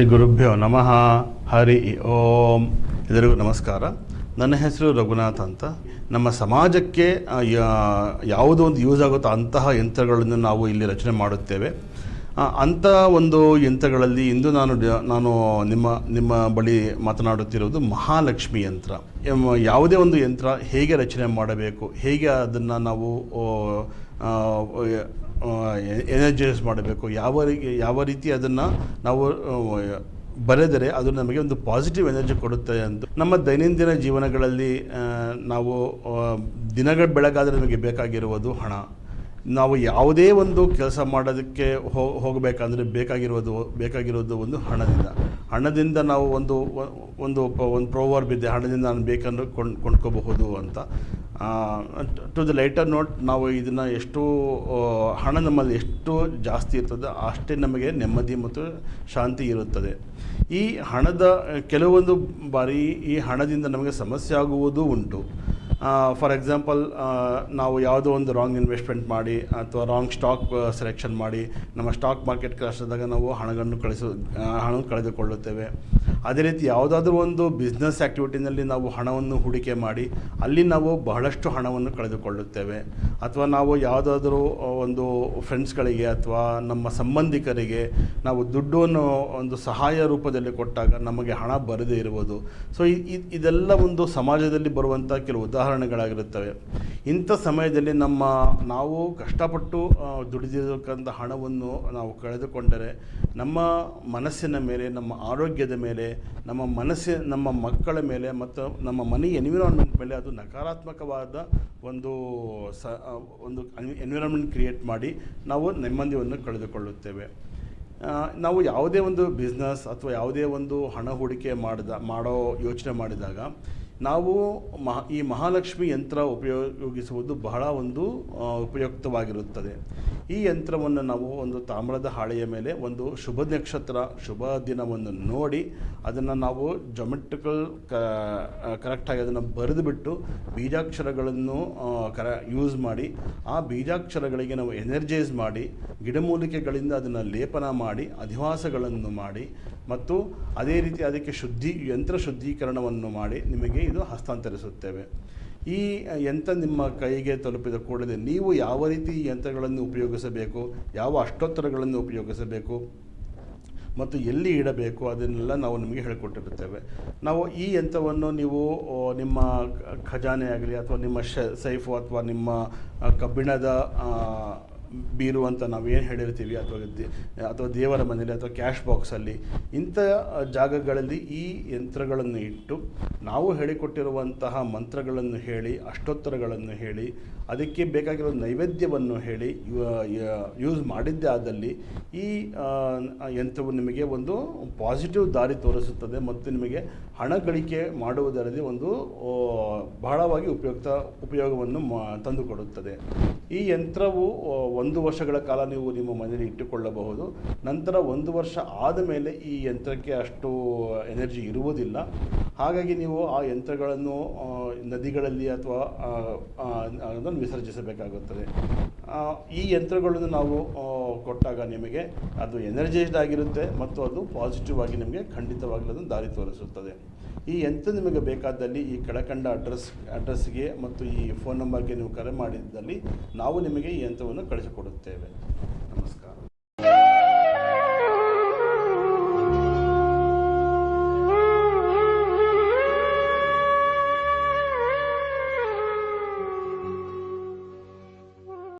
ಶ್ರೀ ಗುರುಭ್ಯೋ ನಮಃ. ಹರಿ ಓಂ. ಎಲ್ಲರಿಗೂ ನಮಸ್ಕಾರ. ನನ್ನ ಹೆಸರು ರಘುನಾಥ್ ಅಂತ. ನಮ್ಮ ಸಮಾಜಕ್ಕೆ ಯಾವುದೋ ಒಂದು ಯೂಸ್ ಆಗುತ್ತೋ ಅಂತಹ ಯಂತ್ರಗಳನ್ನು ನಾವು ಇಲ್ಲಿ ರಚನೆ ಮಾಡುತ್ತೇವೆ. ಅಂಥ ಒಂದು ಯಂತ್ರಗಳಲ್ಲಿ ಇಂದು ನಾನು ನಾನು ನಿಮ್ಮ ನಿಮ್ಮ ಬಳಿ ಮಾತನಾಡುತ್ತಿರುವುದು ಮಹಾಲಕ್ಷ್ಮಿ ಯಂತ್ರ. ಯಾವುದೇ ಒಂದು ಯಂತ್ರ ಹೇಗೆ ರಚನೆ ಮಾಡಬೇಕು, ಹೇಗೆ ಅದನ್ನು ನಾವು ಎನರ್ಜೈಸ್ ಮಾಡಬೇಕು. ಯಾವ ಯಾವ ರೀತಿ ಅದನ್ನು ನಾವು ಬರೆದರೆ ಅದು ನಮಗೆ ಒಂದು ಪಾಸಿಟಿವ್ ಎನರ್ಜಿ ಕೊಡುತ್ತೆ ಅಂತ ನಮ್ಮ ದೈನಂದಿನ ಜೀವನಗಳಲ್ಲಿ ನಾವು ದಿನಗಳ ಬೆಳಗಾದರೆ ನಮಗೆ ಬೇಕಾಗಿರುವುದು ಹಣ. ನಾವು ಯಾವುದೇ ಒಂದು ಕೆಲಸ ಮಾಡೋದಕ್ಕೆ ಹೋಗಬೇಕಂದ್ರೆ ಬೇಕಾಗಿರೋದು ಬೇಕಾಗಿರೋದು ಒಂದು ಹಣದಿಂದ. ಹಣದಿಂದ ನಾವು ಒಂದು ಒಂದು ಒಂದು ಪ್ರೋವರ್ಬ್ ಇದೆ. ಹಣದಿಂದ ನಾನು ಬೇಕಂದ್ರೆ ಕೊಂಡ್, ಕೊಂಡ್ಕೋಬಹುದು ಅಂತ. ಟು ದ ಲೈಟರ್ ನೋಟ್ ನಾವು ಇದನ್ನು ಎಷ್ಟು ಹಣ ನಮ್ಮಲ್ಲಿ ಎಷ್ಟು ಜಾಸ್ತಿ ಇರ್ತದೆ, ಅಷ್ಟೇ ನಮಗೆ ನೆಮ್ಮದಿ ಮತ್ತು ಶಾಂತಿ ಇರುತ್ತದೆ. ಈ ಹಣದ, ಕೆಲವೊಂದು ಬಾರಿ ಈ ಹಣದಿಂದ ನಮಗೆ ಸಮಸ್ಯೆ ಆಗುವುದು ಉಂಟು. ಫಾರ್ ಎಕ್ಸಾಂಪಲ್ ನಾವು ಯಾವುದೋ ಒಂದು ರಾಂಗ್ ಇನ್ವೆಸ್ಟ್ಮೆಂಟ್ ಮಾಡಿ, ಅಥವಾ ರಾಂಗ್ ಸ್ಟಾಕ್ ಸೆಲೆಕ್ಷನ್ ಮಾಡಿ, ನಮ್ಮ ಸ್ಟಾಕ್ ಮಾರ್ಕೆಟ್ ಕ್ರಾಶ್ ಆದಾಗ ನಾವು ಹಣವನ್ನು ಕಳಿಸೋ ಹಣವನ್ನು ಹಣ ಕಳೆದುಕೊಳ್ಳುತ್ತೇವೆ. ಅದೇ ರೀತಿ ಯಾವುದಾದ್ರೂ ಒಂದು ಬಿಸ್ನೆಸ್ ಆ್ಯಕ್ಟಿವಿಟಿನಲ್ಲಿ ನಾವು ಹಣವನ್ನು ಹೂಡಿಕೆ ಮಾಡಿ, ಅಲ್ಲಿ ನಾವು ಬಹಳಷ್ಟು ಹಣವನ್ನು ಕಳೆದುಕೊಳ್ಳುತ್ತೇವೆ. ಅಥವಾ ನಾವು ಯಾವುದಾದ್ರೂ ಒಂದು ಫ್ರೆಂಡ್ಸ್ಗಳಿಗೆ ಅಥವಾ ನಮ್ಮ ಸಂಬಂಧಿಕರಿಗೆ ನಾವು ದುಡ್ಡನ್ನು ಒಂದು ಸಹಾಯ ರೂಪದಲ್ಲಿ ಕೊಟ್ಟಾಗ ನಮಗೆ ಹಣ ಬರದೇ ಇರುವುದು. ಸೊ ಇದೆಲ್ಲ ಒಂದು ಸಮಾಜದಲ್ಲಿ ಬರುವಂಥ ಕೆಲವು ಉದಾಹರಣೆಗಳಾಗಿರುತ್ತವೆ. ಇಂಥ ಸಮಯದಲ್ಲಿ ನಮ್ಮ ನಾವು ಕಷ್ಟಪಟ್ಟು ದುಡಿದಿರತಕ್ಕಂಥ ಹಣವನ್ನು ನಾವು ಕಳೆದುಕೊಂಡರೆ ನಮ್ಮ ಮನಸ್ಸಿನ ಮೇಲೆ, ನಮ್ಮ ಆರೋಗ್ಯದ ಮೇಲೆ, ನಮ್ಮ ಮನಸ್ಸಿ, ನಮ್ಮ ಮಕ್ಕಳ ಮೇಲೆ ಮತ್ತು ನಮ್ಮ ಮನೆ ಎನ್ವಿರಾನ್ಮೆಂಟ್ ಮೇಲೆ ಅದು ನಕಾರಾತ್ಮಕವಾದ ಒಂದು ಸ ಒಂದು ಎನ್ವಿರಾನ್ಮೆಂಟ್ ಕ್ರಿಯೇಟ್ ಮಾಡಿ ನಾವು ನೆಮ್ಮದಿಯನ್ನು ಕಳೆದುಕೊಳ್ಳುತ್ತೇವೆ. ನಾವು ಯಾವುದೇ ಒಂದು ಬಿಸ್ನೆಸ್ ಅಥವಾ ಯಾವುದೇ ಒಂದು ಹಣ ಹೂಡಿಕೆ ಮಾಡಿದ, ಮಾಡೋ ಯೋಚನೆ ಮಾಡಿದಾಗ ನಾವು ಮಹ, ಈ ಮಹಾಲಕ್ಷ್ಮಿ ಯಂತ್ರ ಉಪಯೋಗಿಸುವುದು ಬಹಳ ಒಂದು ಉಪಯುಕ್ತವಾಗಿರುತ್ತದೆ. ಈ ಯಂತ್ರವನ್ನು ನಾವು ಒಂದು ತಾಮ್ರದ ಹಾಳೆಯ ಮೇಲೆ ಒಂದು ಶುಭ ನಕ್ಷತ್ರ, ಶುಭ ದಿನವನ್ನು ನೋಡಿ ಅದನ್ನು ನಾವು ಜೊಮೆಟ್ರಿಕಲ್ ಕರೆಕ್ಟಾಗಿ ಅದನ್ನು ಬರೆದುಬಿಟ್ಟು ಬೀಜಾಕ್ಷರಗಳನ್ನು ಕರ ಯೂಸ್ ಮಾಡಿ ಆ ಬೀಜಾಕ್ಷರಗಳಿಗೆ ನಾವು ಎನರ್ಜೈಸ್ ಮಾಡಿ ಗಿಡಮೂಲಿಕೆಗಳಿಂದ ಅದನ್ನು ಲೇಪನ ಮಾಡಿ, ಅಧಿವಾಸಗಳನ್ನು ಮಾಡಿ ಮತ್ತು ಅದೇ ರೀತಿ ಅದಕ್ಕೆ ಶುದ್ಧಿ, ಯಂತ್ರ ಶುದ್ಧೀಕರಣವನ್ನು ಮಾಡಿ ನಿಮಗೆ ಇದು ಹಸ್ತಾಂತರಿಸುತ್ತೇವೆ. ಈ ಯಂತ್ರ ನಿಮ್ಮ ಕೈಗೆ ತಲುಪಿದ ಕೂಡಲೇ ನೀವು ಯಾವ ರೀತಿ ಯಂತ್ರಗಳನ್ನು ಉಪಯೋಗಿಸಬೇಕು, ಯಾವ ಅಷ್ಟೋತ್ತರಗಳನ್ನು ಉಪಯೋಗಿಸಬೇಕು ಮತ್ತು ಎಲ್ಲಿ ಇಡಬೇಕು ಅದನ್ನೆಲ್ಲ ನಾವು ನಿಮಗೆ ಹೇಳಿಕೊಟ್ಟಿರುತ್ತೇವೆ. ನಾವು ಈ ಯಂತ್ರವನ್ನು ನೀವು ನಿಮ್ಮ ಖಜಾನೆ ಆಗಲಿ ಅಥವಾ ನಿಮ್ಮ ಶ, ಸೈಫು ಅಥವಾ ನಿಮ್ಮ ಕಬ್ಬಿಣದ ಆ, ನಾವು ಏನು ಹೇಳಿರ್ತೀವಿ ಅಥವಾ ಅಥವಾ ದೇವರ ಮನೆಯಲ್ಲಿ ಅಥವಾ ಕ್ಯಾಶ್ ಬಾಕ್ಸಲ್ಲಿ ಇಂಥ ಜಾಗಗಳಲ್ಲಿ ಈ ಯಂತ್ರಗಳನ್ನು ಇಟ್ಟು ನಾವು ಹೇಳಿಕೊಟ್ಟಿರುವಂತಹ ಮಂತ್ರಗಳನ್ನು ಹೇಳಿ ಅಷ್ಟೋತ್ತರಗಳನ್ನು ಹೇಳಿ ಅದಕ್ಕೆ ಬೇಕಾಗಿರೋ ನೈವೇದ್ಯವನ್ನು ಹೇಳಿ ಯೂಸ್ ಮಾಡಿದ್ದೇ ಆದಲ್ಲಿ ಈ ಯಂತ್ರವು ನಿಮಗೆ ಒಂದು ಪಾಸಿಟಿವ್ ದಾರಿ ತೋರಿಸುತ್ತದೆ ಮತ್ತು ನಿಮಗೆ ಹಣ ಗಳಿಕೆ ಮಾಡುವುದರಲ್ಲಿ ಒಂದು ಬಹಳವಾಗಿ ಉಪಯುಕ್ತ ಉಪಯೋಗವನ್ನು ಮಾ ತಂದುಕೊಡುತ್ತದೆ. ಈ ಯಂತ್ರವು ಒಂದು ವರ್ಷಗಳ ಕಾಲ ನೀವು ನಿಮ್ಮ ಮನೆಯಲ್ಲಿ ಇಟ್ಟುಕೊಳ್ಳಬಹುದು. ನಂತರ ಒಂದು ವರ್ಷ ಆದ ಮೇಲೆ ಈ ಯಂತ್ರಕ್ಕೆ ಅಷ್ಟು ಎನರ್ಜಿ ಇರುವುದಿಲ್ಲ. ಹಾಗಾಗಿ ನೀವು ಆ ಯಂತ್ರಗಳನ್ನು ನದಿಗಳಲ್ಲಿ ಅಥವಾ ಅದನ್ನು ವಿಸರ್ಜಿಸಬೇಕಾಗುತ್ತದೆ. ಈ ಯಂತ್ರಗಳನ್ನು ನಾವು ಕೊಟ್ಟಾಗ ನಿಮಗೆ ಅದು ಎನರ್ಜೈಸ್ಡ್ ಆಗಿರುತ್ತೆ ಮತ್ತು ಅದು ಪಾಸಿಟಿವ್ ಆಗಿ ನಿಮಗೆ ಖಂಡಿತವಾಗಲೂ ಅದನ್ನು ದಾರಿ ತೋರಿಸುತ್ತದೆ. ಈ ಯಂತ್ರ ನಿಮಗೆ ಬೇಕಾದಲ್ಲಿ ಈ ಕೆಳಕಂಡ ಅಡ್ರೆಸ್ ಅಡ್ರೆಸ್ಗೆ ಮತ್ತು ಈ ಫೋನ್ ನಂಬರ್ಗೆ ನೀವು ಕರೆ ಮಾಡಿದ್ದಲ್ಲಿ ನಾವು ನಿಮಗೆ ಈ ಯಂತ್ರವನ್ನು ಕಳಿಸಿಕೊಡುತ್ತೇವೆ